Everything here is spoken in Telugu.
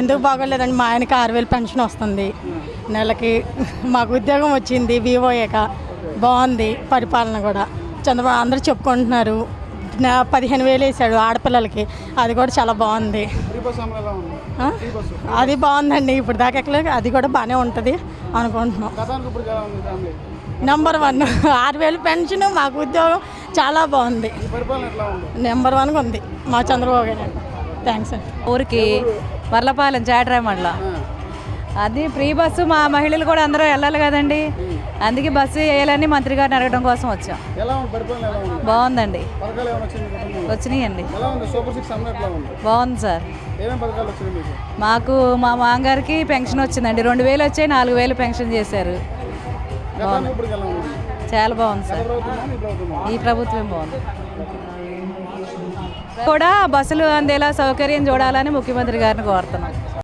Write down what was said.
ఎందుకు బాగోలేదండి? మా ఆయనకి ఆరు వేలు పెన్షన్ వస్తుంది. నెలకి మాకు ఉద్యోగం వచ్చింది వివోఏక బాగుంది పరిపాలన కూడా. చంద్రబాబు అందరూ చెప్పుకుంటున్నారు. పదిహేను వేలు వేసాడు ఆడపిల్లలకి. అది కూడా చాలా బాగుంది? అది బాగుందండి. ఇప్పుడు దాకా ఎక్కలేదు అది కూడా బాగానే ఉంటుంది అనుకుంటున్నాం. నెంబర్ వన్ ఆరు వేలు పెన్షన్ మాకు ఉద్యోగం. చాలా బాగుంది. నెంబర్ వన్గా ఉంది? మా చంద్రబాబు గారు. థ్యాంక్స్ అండి. ఊరికి వర్లపాలెం చాటరాయి మండలం. అది ఫ్రీ బస్సు మా మహిళలు కూడా అందరూ వెళ్ళాలి కదండి. అందుకే బస్సు వేయాలని మంత్రి గారిని అడగడం కోసం వచ్చాం. బాగుందండి? వచ్చినాయండి. బాగుంది సార్. మాకు? మా మామగారికి పెన్షన్ వచ్చిందండి. రెండు వేలు వచ్చాయి నాలుగు వేలు పెన్షన్ చేశారు. చాలా బాగుంది సార్. ఈ ఈ ప్రభుత్వం బాగుంది. కూడా బస్సులు అందేలా సౌకర్యం చూడాలని ముఖ్యమంత్రి గారిని కోరుతున్నాం.